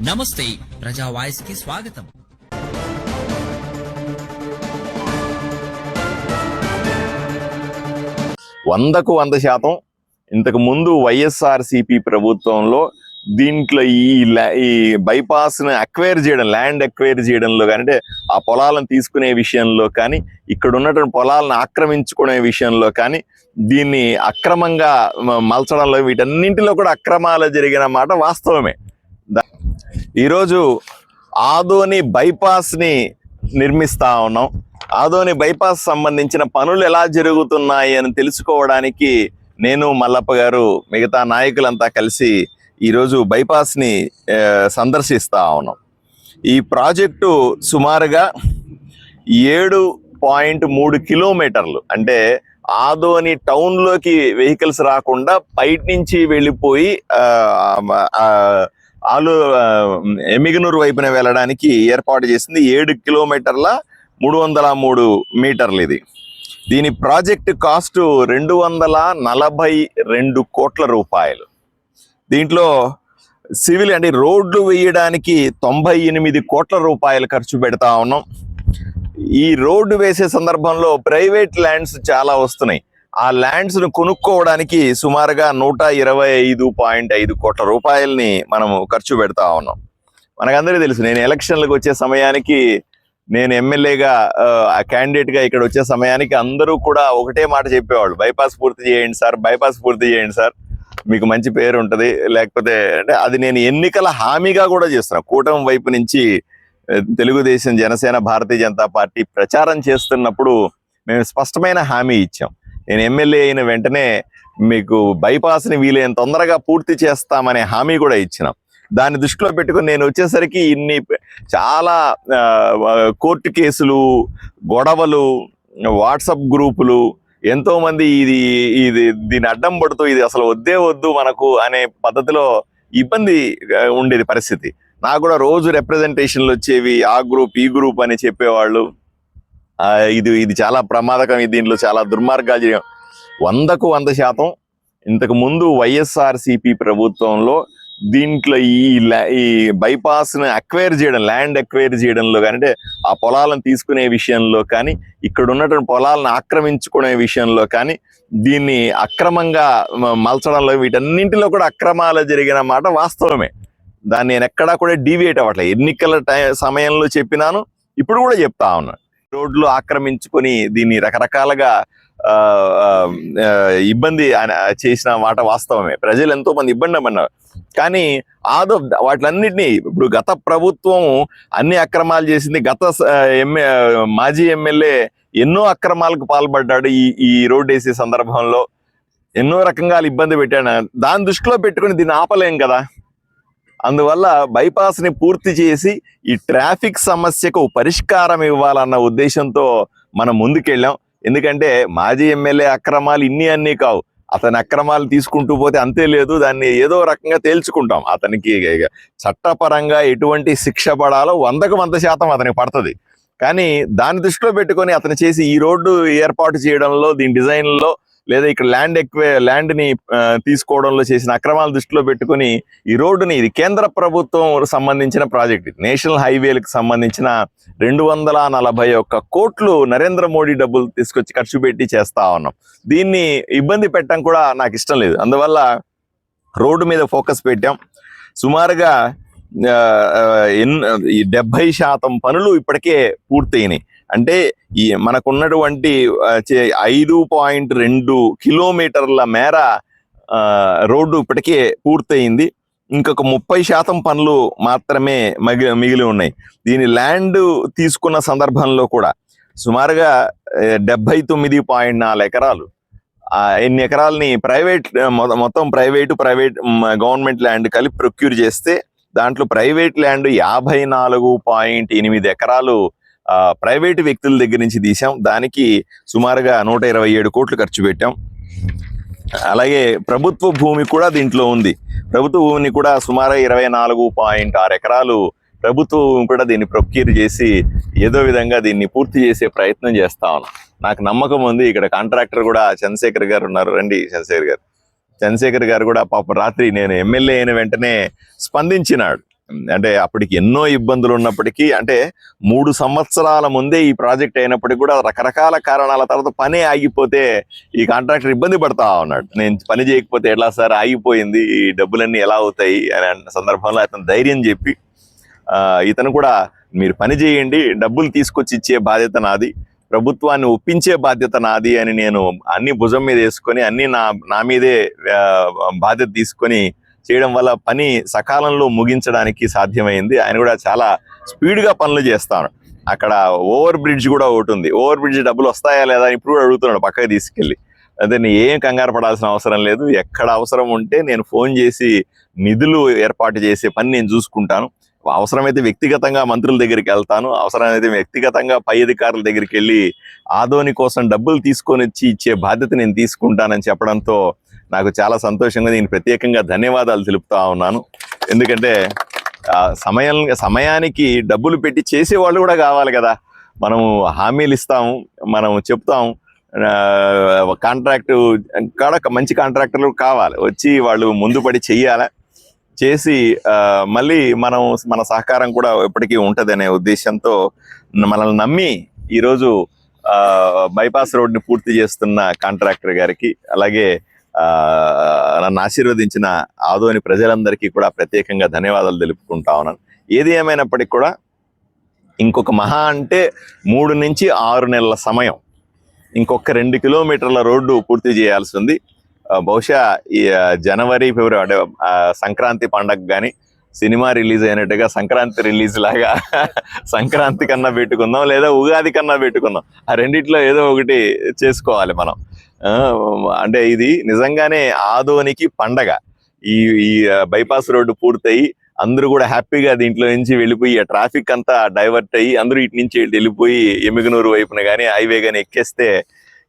నమస్తే ప్రజా వాయిస్కి స్వాగతం. వందకు వంద శాతం ఇంతకు ముందు వైఎస్ఆర్సిపి ప్రభుత్వంలో దీంట్లో ఈ ఈ బైపాస్ని అక్వైర్ చేయడం ల్యాండ్ అక్వైర్ చేయడంలో కానీ అంటే ఆ పొలాలను తీసుకునే విషయంలో కానీ ఇక్కడ ఉన్నటువంటి పొలాలను ఆక్రమించుకునే విషయంలో కానీ దీన్ని అక్రమంగా మలచడంలో వీటన్నింటిలో కూడా అక్రమాలు జరిగిన మాట వాస్తవమే. ఈరోజు ఆదోని బైపాస్ని నిర్మిస్తా ఉన్నాం. ఆదోని బైపాస్ సంబంధించిన పనులు ఎలా జరుగుతున్నాయి అని తెలుసుకోవడానికి నేను మల్లప్ప గారు మిగతా నాయకులంతా కలిసి ఈరోజు బైపాస్ని సందర్శిస్తా ఉన్నాం. ఈ ప్రాజెక్టు సుమారుగా ఏడు పాయింట్ మూడు కిలోమీటర్లు. అంటే ఆదోని టౌన్లోకి వెహికల్స్ రాకుండా బయట నుంచి వెళ్ళిపోయి ఆలు ఎమిగనూరు వైపున వెళ్ళడానికి ఏర్పాటు చేసింది ఏడు కిలోమీటర్ల మూడు వందల మూడు మీటర్లు ఇది దీని ప్రాజెక్ట్ కాస్ట్ రెండు వందల నలభై రెండు కోట్ల రూపాయలు. దీంట్లో సివిల్ అంటే రోడ్లు వేయడానికి తొంభై ఎనిమిది కోట్ల రూపాయలు ఖర్చు పెడతా ఉన్నాం. ఈ రోడ్డు వేసే సందర్భంలో ప్రైవేట్ ల్యాండ్స్ చాలా వస్తున్నాయి. ఆ ల్యాండ్స్ను కొనుక్కోవడానికి సుమారుగా నూట ఇరవై ఐదు పాయింట్ ఐదు కోట్ల రూపాయలని మనము ఖర్చు పెడతా ఉన్నాం. మనకందరికీ తెలుసు నేను ఎలక్షన్లకు వచ్చే సమయానికి నేను ఎమ్మెల్యేగా క్యాండిడేట్గా ఇక్కడ వచ్చే సమయానికి అందరూ కూడా ఒకటే మాట చెప్పేవాళ్ళు. బైపాస్ పూర్తి చేయండి సార్ బైపాస్ పూర్తి చేయండి సార్. మీకు మంచి పేరు ఉంటుంది. లేకపోతే అంటే అది నేను ఎన్నికల హామీగా కూడా చేస్తున్నాను కూటమి వైపు నుంచి తెలుగుదేశం జనసేన భారతీయ జనతా పార్టీ ప్రచారం చేస్తున్నప్పుడు మేము స్పష్టమైన హామీ ఇచ్చాం. నేను ఎమ్మెల్యే అయిన వెంటనే మీకు బైపాస్ని వీలైన తొందరగా పూర్తి చేస్తామనే హామీ కూడా ఇచ్చినాం. దాన్ని దృష్టిలో పెట్టుకుని నేను వచ్చేసరికి ఇన్ని చాలా కోర్టు కేసులు గొడవలు వాట్సప్ గ్రూపులు ఎంతోమంది ఇది ఇది దీని అడ్డం పడుతూ ఇది అసలు వద్దే వద్దు మనకు అనే పద్ధతిలో ఇబ్బంది ఉండేది పరిస్థితి. నాకు కూడా రోజు రిప్రజెంటేషన్లు వచ్చేవి ఆ గ్రూప్ ఈ గ్రూప్ అని చెప్పేవాళ్ళు. ఇది ఇది చాలా ప్రమాదకం ఇది దీంట్లో చాలా దుర్మార్గాలు జరిగాయి. వందకు వంద శాతం ఇంతకు ముందు వైఎస్ఆర్సిపి ప్రభుత్వంలో దీంట్లో ఈ ఈ బైపాస్ని అక్వైర్ చేయడం ల్యాండ్ అక్వైర్ చేయడంలో కానీ అంటే ఆ పొలాలను తీసుకునే విషయంలో కానీ ఇక్కడ ఉన్నటువంటి పొలాలను ఆక్రమించుకునే విషయంలో కానీ దీన్ని అక్రమంగా మలచడంలో వీటన్నింటిలో కూడా అక్రమాలు జరిగిన మాట వాస్తవమే. దాన్ని నేను ఎక్కడా కూడా డీవియేట్ అవ్వట్లేదు. ఎన్నికల టై సమయంలో చెప్పినాను ఇప్పుడు కూడా చెప్తా ఉన్నాను రోడ్లు ఆక్రమించుకొని దీన్ని రకరకాలుగా ఆ, ఆ, ఇబ్బంది చేసిన మాట వాస్తవమే. ప్రజలు ఎంతో మంది ఇబ్బంది పడినారు కానీ ఆదో వాటిలన్నింటినీ ఇప్పుడు గత ప్రభుత్వం అన్ని అక్రమాలు చేసింది. గత ఎంఏ మాజీ ఎమ్మెల్యే ఎన్నో అక్రమాలకు పాల్పడ్డాడు ఈ ఈ రోడ్డు వేసే సందర్భంలో. ఎన్నో రకంగా ఇబ్బంది పెట్టాడు. దాని దృష్టిలో పెట్టుకుని దీన్ని ఆపలేం కదా? అందువల్ల బైపాస్ని పూర్తి చేసి ఈ ట్రాఫిక్ సమస్యకు పరిష్కారం ఇవ్వాలన్న ఉద్దేశంతో మనం ముందుకెళ్ళాం. ఎందుకంటే మాజీ ఎమ్మెల్యే అక్రమాలు ఇన్ని అన్ని కావు. అతని అక్రమాలు తీసుకుంటూ పోతే అంతే లేదు. దాన్ని ఏదో రకంగా తేల్చుకుంటాం. అతనికి చట్టపరంగా ఎటువంటి శిక్ష పడాలో వందకు వంద శాతం అతనికి పడుతుంది. కానీ దాని దృష్టిలో పెట్టుకొని అతను చేసి ఈ రోడ్డు ఏర్పాటు చేయడంలో దీని డిజైన్లో లేదా ఇక్కడ ల్యాండ్ ఎక్కువ ల్యాండ్ని తీసుకోవడంలో చేసిన అక్రమాల దృష్టిలో పెట్టుకుని ఈ రోడ్డుని ఇది కేంద్ర ప్రభుత్వం సంబంధించిన ప్రాజెక్ట్. ఇది నేషనల్ హైవేలకు సంబంధించిన రెండు వందల నలభై ఒక్క కోట్లు నరేంద్ర మోడీ డబ్బులు తీసుకొచ్చి ఖర్చు పెట్టి చేస్తా ఉన్నాం. దీన్ని ఇబ్బంది పెట్టడం కూడా నాకు ఇష్టం లేదు. అందువల్ల రోడ్డు మీద ఫోకస్ పెట్టాం. సుమారుగా ఎన్ ఈ డెబ్బై శాతం పనులు ఇప్పటికే పూర్తయినాయి. అంటే ఈ మనకున్నటువంటి చే- ఐదు పాయింట్ రెండు కిలోమీటర్ల మేర రోడ్డు ఇప్పటికే పూర్తయింది. ఇంకొక ముప్పై శాతం పనులు మాత్రమే మిగి మిగిలి ఉన్నాయి. దీని ల్యాండ్ తీసుకున్న సందర్భంలో కూడా సుమారుగా డెబ్బై తొమ్మిది పాయింట్ నాలుగు ఎకరాలు. ఎన్ని ఎకరాలని ప్రైవేట్ మొత్తం ప్రైవేటు ప్రైవేట్ గవర్నమెంట్ ల్యాండ్ కలిపి ప్రొక్యూర్ చేస్తే దాంట్లో ప్రైవేట్ ల్యాండ్ యాభై నాలుగు పాయింట్ ఎనిమిది ఎకరాలు ప్రైవేటు వ్యక్తుల దగ్గర నుంచి తీసాం దానికి సుమారుగా నూట ఇరవై ఏడు కోట్లు ఖర్చు పెట్టాం. అలాగే ప్రభుత్వ భూమి కూడా దీంట్లో ఉంది. ప్రభుత్వ భూమిని కూడా సుమారు ఇరవై నాలుగు పాయింట్ ఆరు ఎకరాలు ప్రభుత్వ భూమి కూడా దీన్ని ప్రొక్యూర్ చేసి ఏదో విధంగా దీన్ని పూర్తి చేసే ప్రయత్నం చేస్తా ఉన్నాం. నాకు నమ్మకం ఉంది. ఇక్కడ కాంట్రాక్టర్ కూడా చంద్రశేఖర్ గారు ఉన్నారు. రండి చంద్రశేఖర్ గారు. చంద్రశేఖర్ గారు కూడా పాప రాత్రి నేను ఎమ్మెల్యే అయిన వెంటనే స్పందించినాడు. అంటే అప్పటికి ఎన్నో ఇబ్బందులు ఉన్నప్పటికీ అంటే మూడు సంవత్సరాల ముందే ఈ ప్రాజెక్ట్ అయినప్పటికీ కూడా రకరకాల కారణాల తర్వాత పనే ఆగిపోతే ఈ కాంట్రాక్టర్ ఇబ్బంది పడతా ఉన్నాడు. నేను పని చేయకపోతే ఎలా సార్ ఆగిపోయింది? ఈ డబ్బులన్నీ ఎలా అవుతాయి? అని అన్న సందర్భంలో అతను ధైర్యం చెప్పి ఇతను కూడా మీరు పని చేయండి డబ్బులు తీసుకొచ్చి ఇచ్చే బాధ్యత నాది ప్రభుత్వాన్ని ఒప్పించే బాధ్యత నాది అని నేను అన్ని భుజం మీద వేసుకొని అన్ని నా నా మీదే బాధ్యత తీసుకొని చేయడం వల్ల పని సకాలంలో ముగించడానికి సాధ్యమైంది. ఆయన కూడా చాలా స్పీడ్గా పనులు చేస్తాను అక్కడ ఓవర్ బ్రిడ్జ్ కూడా ఒకటి ఉంది. ఓవర్ బ్రిడ్జ్ డబ్బులు వస్తాయా లేదా అని ఇప్పుడు అడుగుతున్నాడు పక్కకి తీసుకెళ్ళి. అదే నేను ఏం కంగారు పడాల్సిన అవసరం లేదు. ఎక్కడ అవసరం ఉంటే నేను ఫోన్ చేసి నిధులు ఏర్పాటు చేసే పని నేను చూసుకుంటాను. అవసరమైతే వ్యక్తిగతంగా మంత్రుల దగ్గరికి వెళ్తాను. అవసరమైతే వ్యక్తిగతంగా పై అధికారుల దగ్గరికి వెళ్ళి ఆదోని కోసం డబ్బులు తీసుకొని వచ్చి ఇచ్చే బాధ్యత నేను తీసుకుంటానని చెప్పడంతో నాకు చాలా సంతోషంగా నేను ప్రత్యేకంగా ధన్యవాదాలు తెలుపుతా ఉన్నాను. ఎందుకంటే సమయం సమయానికి డబ్బులు పెట్టి చేసే వాళ్ళు కూడా కావాలి కదా. మనము హామీలు ఇస్తాము మనం చెప్తాము. కాంట్రాక్టు కాడ మంచి కాంట్రాక్టర్లు కావాలి. వచ్చి వాళ్ళు ముందు పడి చెయ్యాలి? చేసి మళ్ళీ మనం మన సహకారం కూడా ఎప్పటికీ ఉంటుందనే అనే ఉద్దేశంతో మనల్ని నమ్మి ఈరోజు బైపాస్ రోడ్ని పూర్తి చేస్తున్న కాంట్రాక్టర్ గారికి అలాగే నన్ను ఆశీర్వదించిన ఆదోని ప్రజలందరికీ కూడా ప్రత్యేకంగా ధన్యవాదాలు తెలుపుకుంటా ఉన్నాను. ఏది ఏమైనప్పటికీ కూడా ఇంకొక మహా అంటే మూడు నుంచి ఆరు నెలల సమయం. ఇంకొక రెండు కిలోమీటర్ల రోడ్డు పూర్తి చేయాల్సి ఉంది. బహుశా ఈ జనవరి ఫిబ్రవరి అంటే సంక్రాంతి పండగ కానీ సినిమా రిలీజ్ అయినట్టుగా సంక్రాంతి రిలీజ్ లాగా సంక్రాంతి కన్నా పెట్టుకుందాం లేదా ఉగాది కన్నా పెట్టుకుందాం. ఆ రెండిట్లో ఏదో ఒకటి చేసుకోవాలి మనం. ఆ, అంటే ఇది నిజంగానే ఆదోనికి పండగ. ఈ ఈ బైపాస్ రోడ్డు పూర్తయి అందరూ కూడా హ్యాపీగా దీంట్లో నుంచి వెళ్ళిపోయి ఆ ట్రాఫిక్ అంతా డైవర్ట్ అయ్యి అందరూ ఇటు నుంచి వెళ్ళిపోయి ఎమిగనూరు వైపున కానీ హైవే కానీ ఎక్కేస్తే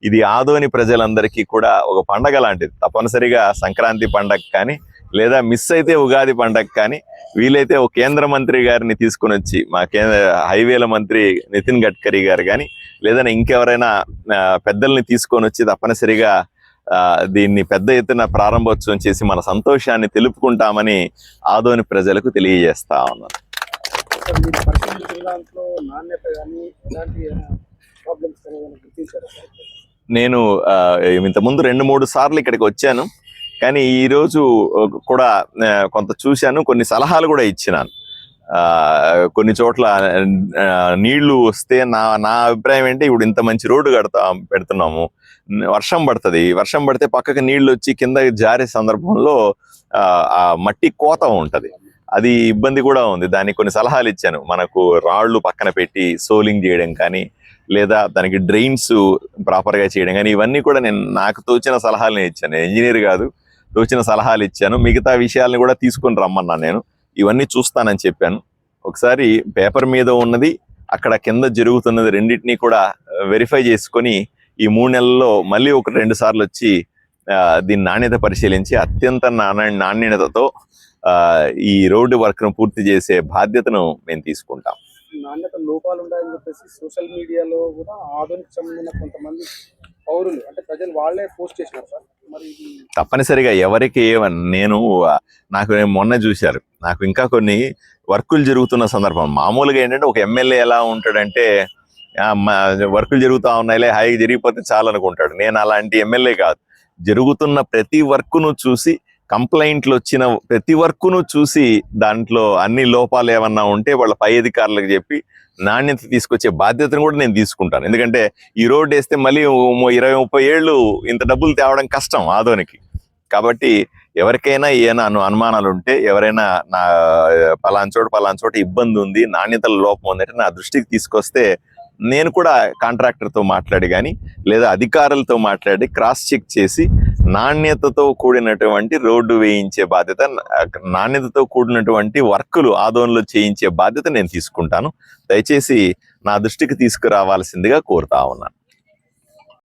ఇది ఆదోని ప్రజలందరికీ కూడా ఒక పండగ లాంటిది. తప్పనిసరిగా సంక్రాంతి పండగ కానీ లేదా మిస్ అయితే ఉగాది పండగ కానీ వీలైతే ఒక కేంద్ర మంత్రి గారిని తీసుకుని వచ్చి మా కేంద్ర హైవేల మంత్రి నితిన్ గడ్కరీ గారు కానీ లేదా ఇంకెవరైనా పెద్దల్ని తీసుకొని వచ్చి తప్పనిసరిగా దీన్ని పెద్ద ఎత్తున ప్రారంభోత్సవం చేసి మన సంతోషాన్ని తెలుపుకుంటామని ఆదోని ప్రజలకు తెలియజేస్తా ఉన్నాను. నేను ఇంతకుముందు రెండు మూడు సార్లు ఇక్కడికి వచ్చాను. కానీ ఈ రోజు కూడా కొంత చూశాను కొన్ని సలహాలు కూడా ఇచ్చినాను. కొన్ని చోట్ల నీళ్ళు వస్తే నా నా అభిప్రాయం ఏంటి ఇప్పుడు ఇంత మంచి రోడ్డు కడతా పెడుతున్నాము. వర్షం పడుతుంది. వర్షం పడితే పక్కకి నీళ్ళు వచ్చి కింద జారే సందర్భంలో ఆ, మట్టి కోత ఉంటుంది. అది ఇబ్బంది కూడా ఉంది. దానికి కొన్ని సలహాలు ఇచ్చాను. మనకు రాళ్ళు పక్కన పెట్టి సోలింగ్ చేయడం కానీ లేదా దానికి డ్రైన్స్ ప్రాపర్గా చేయడం కానీ ఇవన్నీ కూడా నేను నాకు తోచిన సలహాలు నేను ఇచ్చాను. ఇంజనీర్ కాదు. వచ్చిన సలహాలు ఇచ్చాను. మిగతా విషయాలను కూడా తీసుకొని రమ్మన్నా నేను. ఇవన్నీ చూస్తానని చెప్పాను. ఒకసారి పేపర్ మీద ఉన్నది అక్కడ కింద జరుగుతున్నది రెండింటినీ కూడా వెరిఫై చేసుకొని ఈ మూడు నెలల్లో మళ్ళీ ఒక రెండు సార్లు వచ్చి దీని నాణ్యత పరిశీలించి అత్యంత నాణ్య నాణ్యతతో ఈ రోడ్డు వర్క్ను పూర్తి చేసే బాధ్యతను మేము తీసుకుంటాం. నాణ్యత లోపాలు ఉన్నాయని చెప్పేసి సోషల్ మీడియాలో కూడా ఆధునిక సంబంధించిన కొంతమంది పౌరులు అంటే ప్రజలు వాళ్ళే పోస్ట్ చేసినారు సార్. మరి తప్పనిసరిగా ఎవరికి ఏమన్ నేను నాకు మొన్న చూశారు. నాకు ఇంకా కొన్ని వర్కులు జరుగుతున్న సందర్భం. మామూలుగా ఏంటంటే ఒక ఎమ్మెల్యే ఎలా ఉంటాడంటే వర్కులు జరుగుతూ ఉన్నాయిలే హాయిగా జరిగిపోతే చాలనుకుంటాడు. నేను అలాంటి ఎమ్మెల్యే కాదు. జరుగుతున్న ప్రతి వర్క్ను చూసి కంప్లైంట్లు వచ్చిన ప్రతి వర్క్ను చూసి దాంట్లో అన్ని లోపాలు ఏమన్నా ఉంటే వాళ్ళ పై అధికారులకు చెప్పి నాణ్యత తీసుకొచ్చే బాధ్యతను కూడా నేను తీసుకుంటాను. ఎందుకంటే ఈ రోడ్డు వేస్తే మళ్ళీ ఇరవై ముప్పై ఏళ్ళు ఇంత డబ్బులు తేవడం కష్టం ఆదోనికి. కాబట్టి ఎవరికైనా ఏమైనా అను అనుమానాలు ఉంటే ఎవరైనా నా పలాంచోట చోట చోట ఇబ్బంది ఉంది నాణ్యతల లోపం ఉందంటే నా దృష్టికి తీసుకొస్తే నేను కూడా కాంట్రాక్టర్తో మాట్లాడి కానీ లేదా అధికారులతో మాట్లాడి క్రాస్ చెక్ చేసి నాణ్యతతో కూడినటువంటి రోడ్డు వేయించే బాధ్యత నాణ్యతతో కూడినటువంటి వర్కులు ఆదోన్లో చేయించే బాధ్యత నేను తీసుకుంటాను. దయచేసి నా దృష్టికి తీసుకురావాల్సిందిగా కోరుతా ఉన్నాను.